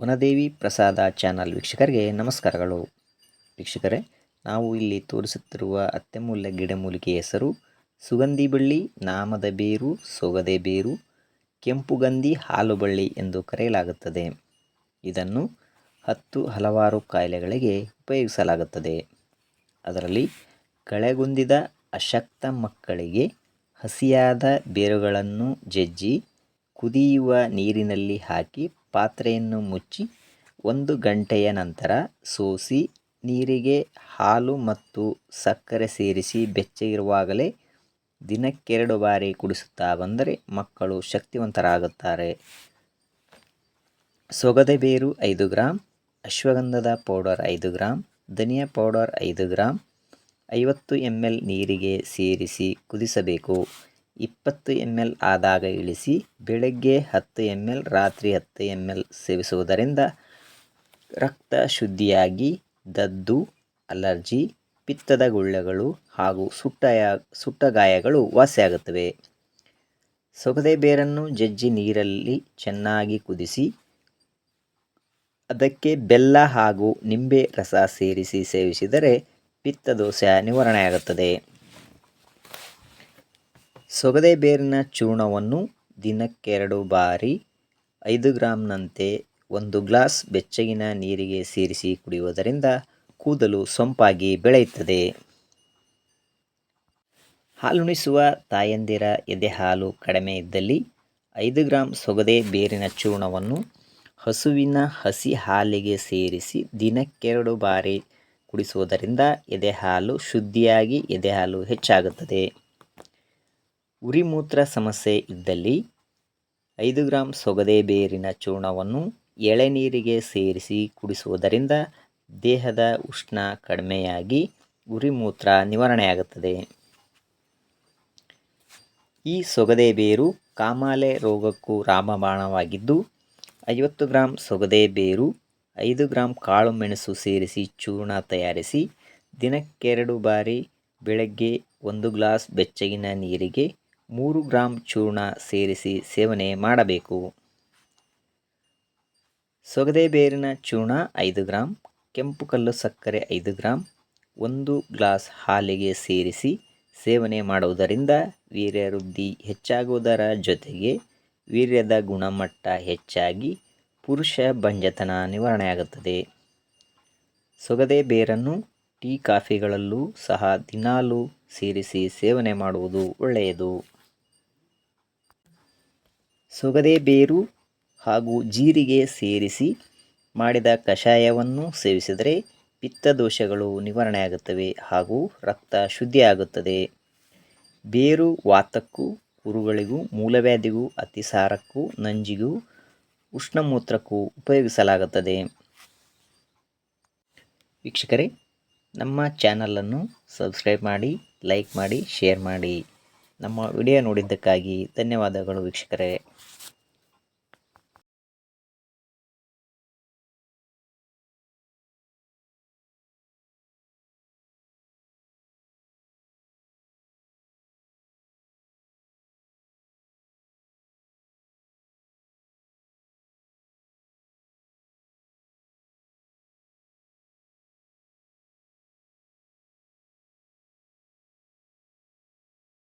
ವನದೇವಿ ಪ್ರಸಾದ ಚಾನಲ್ ವೀಕ್ಷಕರಿಗೆ ನಮಸ್ಕಾರಗಳು. ವೀಕ್ಷಕರೇ, ನಾವು ಇಲ್ಲಿ ತೋರಿಸುತ್ತಿರುವ ಅತ್ಯಮೂಲ್ಯ ಗಿಡಮೂಲಿಕೆ ಹೆಸರು ಸುಗಂಧಿ ಬಳ್ಳಿ, ನಾಮದ ಬೇರು, ಸೊಗದೆ ಬೇರು ಕೆಂಪುಗಂಧಿ ಹಾಲು ಬಳ್ಳಿ ಎಂದು ಕರೆಯಲಾಗುತ್ತದೆ. ಇದನ್ನು ಹತ್ತು ಹಲವಾರು ಕಾಯಿಲೆಗಳಿಗೆ ಉಪಯೋಗಿಸಲಾಗುತ್ತದೆ. ಅದರಲ್ಲಿ ಕಳೆಗುಂದಿದ ಅಶಕ್ತ ಮಕ್ಕಳಿಗೆ ಹಸಿಯಾದ ಬೇರುಗಳನ್ನು ಜಜ್ಜಿ ಕುದಿಯುವ ನೀರಿನಲ್ಲಿ ಹಾಕಿ ಪಾತ್ರೆಯನ್ನು ಮುಚ್ಚಿ ಒಂದು ಗಂಟೆಯ ನಂತರ ಸೋಸಿ ನೀರಿಗೆ ಹಾಲು ಮತ್ತು ಸಕ್ಕರೆ ಸೇರಿಸಿ ಬೆಚ್ಚಗಿರುವಾಗಲೇ ದಿನಕ್ಕೆರಡು ಬಾರಿ ಕುಡಿಸುತ್ತಾ ಬಂದರೆ ಮಕ್ಕಳು ಶಕ್ತಿವಂತರಾಗುತ್ತಾರೆ. ಸೊಗದೆ ಬೇರು ಐದು ಗ್ರಾಮ್ ಅಶ್ವಗಂಧದ ಪೌಡರ್ ಐದು ಗ್ರಾಮ್ ಧನಿಯಾ ಪೌಡರ್ ಐದು ಗ್ರಾಮ್ ಐವತ್ತು ಎಂ ಎಲ್ ನೀರಿಗೆ ಸೇರಿಸಿ ಕುದಿಸಬೇಕು. ಇಪ್ಪತ್ತು ಎಂ ಎಲ್ ಆದಾಗ ಇಳಿಸಿ ಬೆಳಗ್ಗೆ ಹತ್ತು ಎಂ ಎಲ್, ರಾತ್ರಿ ಹತ್ತು ಎಂ ಎಲ್ ಸೇವಿಸುವುದರಿಂದ ರಕ್ತ ಶುದ್ಧಿಯಾಗಿ, ದದ್ದು, ಅಲರ್ಜಿ, ಪಿತ್ತದ ಗುಳ್ಳೆಗಳು ಹಾಗೂ ಸುಟ್ಟಯ ಸುಟ್ಟ ಗಾಯಗಳು ವಾಸಿಯಾಗುತ್ತವೆ. ಸೊಗದೆ ಬೇರನ್ನು ಜಜ್ಜಿ ನೀರಲ್ಲಿ ಚೆನ್ನಾಗಿ ಕುದಿಸಿ, ಅದಕ್ಕೆ ಬೆಲ್ಲ ಹಾಗೂ ನಿಂಬೆ ರಸ ಸೇರಿಸಿ ಸೇವಿಸಿದರೆ ಪಿತ್ತದೋಷ ನಿವಾರಣೆಯಾಗುತ್ತದೆ. ಸೊಗದೆ ಬೇರಿನ ಚೂರ್ಣವನ್ನು ದಿನಕ್ಕೆರಡು ಬಾರಿ ಐದು ಗ್ರಾಂನಂತೆ ಒಂದು ಗ್ಲಾಸ್ ಬೆಚ್ಚಗಿನ ನೀರಿಗೆ ಸೇರಿಸಿ ಕುಡಿಯುವುದರಿಂದ ಕೂದಲು ಸೊಂಪಾಗಿ ಬೆಳೆಯುತ್ತದೆ. ಹಾಲುಣಿಸುವ ತಾಯಂದಿರ ಎದೆ ಹಾಲು ಕಡಿಮೆ ಇದ್ದಲ್ಲಿ ಐದು ಗ್ರಾಂ ಸೊಗದೆ ಬೇರಿನ ಚೂರ್ಣವನ್ನು ಹಸುವಿನ ಹಸಿ ಹಾಲಿಗೆ ಸೇರಿಸಿ ದಿನಕ್ಕೆರಡು ಬಾರಿ ಕುಡಿಸುವುದರಿಂದ ಎದೆ ಹಾಲು ಶುದ್ಧಿಯಾಗಿ ಎದೆಹಾಲು ಹೆಚ್ಚಾಗುತ್ತದೆ. ಉರಿಮೂತ್ರ ಸಮಸ್ಯೆ ಇದ್ದಲ್ಲಿ ಐದು ಗ್ರಾಂ ಸೊಗದೆ ಬೇರಿನ ಚೂರ್ಣವನ್ನು ಎಳೆನೀರಿಗೆ ಸೇರಿಸಿ ಕುಡಿಸುವುದರಿಂದ ದೇಹದ ಉಷ್ಣ ಕಡಿಮೆಯಾಗಿ ಉರಿಮೂತ್ರ ನಿವಾರಣೆಯಾಗುತ್ತದೆ. ಈ ಸೊಗದೆ ಬೇರು ಕಾಮಾಲೆ ರೋಗಕ್ಕೂ ರಾಮಬಾಣವಾಗಿದ್ದು, ಐವತ್ತು ಗ್ರಾಂ ಸೊಗದೆ ಬೇರು, ಐದು ಗ್ರಾಂ ಕಾಳು ಮೆಣಸು ಸೇರಿಸಿ ಚೂರ್ಣ ತಯಾರಿಸಿ ದಿನಕ್ಕೆರಡು ಬಾರಿ ಬೆಳಗ್ಗೆ ಒಂದು ಗ್ಲಾಸ್ ಬೆಚ್ಚಗಿನ ನೀರಿಗೆ ಮೂರು ಗ್ರಾಂ ಚೂರ್ಣ ಸೇರಿಸಿ ಸೇವನೆ ಮಾಡಬೇಕು. ಸೊಗದೆ ಬೇರಿನ ಚೂರ್ಣ ಐದು ಗ್ರಾಂ, ಕೆಂಪು ಕಲ್ಲು ಸಕ್ಕರೆ ಐದು ಗ್ರಾಂ, ಒಂದು ಗ್ಲಾಸ್ ಹಾಲಿಗೆ ಸೇರಿಸಿ ಸೇವನೆ ಮಾಡುವುದರಿಂದ ವೀರ್ಯ ವೃದ್ಧಿ ಹೆಚ್ಚಾಗುವುದರ ಜೊತೆಗೆ ವೀರ್ಯದ ಗುಣಮಟ್ಟ ಹೆಚ್ಚಾಗಿ ಪುರುಷ ಬಂಜತನ ನಿವಾರಣೆಯಾಗುತ್ತದೆ. ಸೊಗದೆ ಬೇರನ್ನು ಟೀ ಕಾಫಿಗಳಲ್ಲೂ ಸಹ ದಿನಾಲೂ ಸೇರಿಸಿ ಸೇವನೆ ಮಾಡುವುದು ಒಳ್ಳೆಯದು. ಸೊಗದೆ ಬೇರು ಹಾಗೂ ಜೀರಿಗೆ ಸೇರಿಸಿ ಮಾಡಿದ ಕಷಾಯವನ್ನು ಸೇವಿಸಿದರೆ ಪಿತ್ತದೋಷಗಳು ನಿವಾರಣೆಯಾಗುತ್ತವೆ ಹಾಗೂ ರಕ್ತ ಶುದ್ಧಿಯಾಗುತ್ತದೆ ಬೇರು ವಾತಕ್ಕೂ ಕುರುಗಳಿಗೂ ಮೂಲವ್ಯಾಧಿಗೂ, ಅತಿಸಾರಕ್ಕೂ, ನಂಜಿಗೂ, ಉಷ್ಣಮೂತ್ರಕ್ಕೂ ಉಪಯೋಗಿಸಲಾಗುತ್ತದೆ. ವೀಕ್ಷಕರೇ, ನಮ್ಮ ಚಾನಲನ್ನು ಸಬ್ಸ್ಕ್ರೈಬ್ ಮಾಡಿ ಲೈಕ್ ಮಾಡಿ ಶೇರ್ ಮಾಡಿ. ನಮ್ಮ ವಿಡಿಯೋ ನೋಡಿದ್ದಕ್ಕಾಗಿ ಧನ್ಯವಾದಗಳು ವೀಕ್ಷಕರೇ.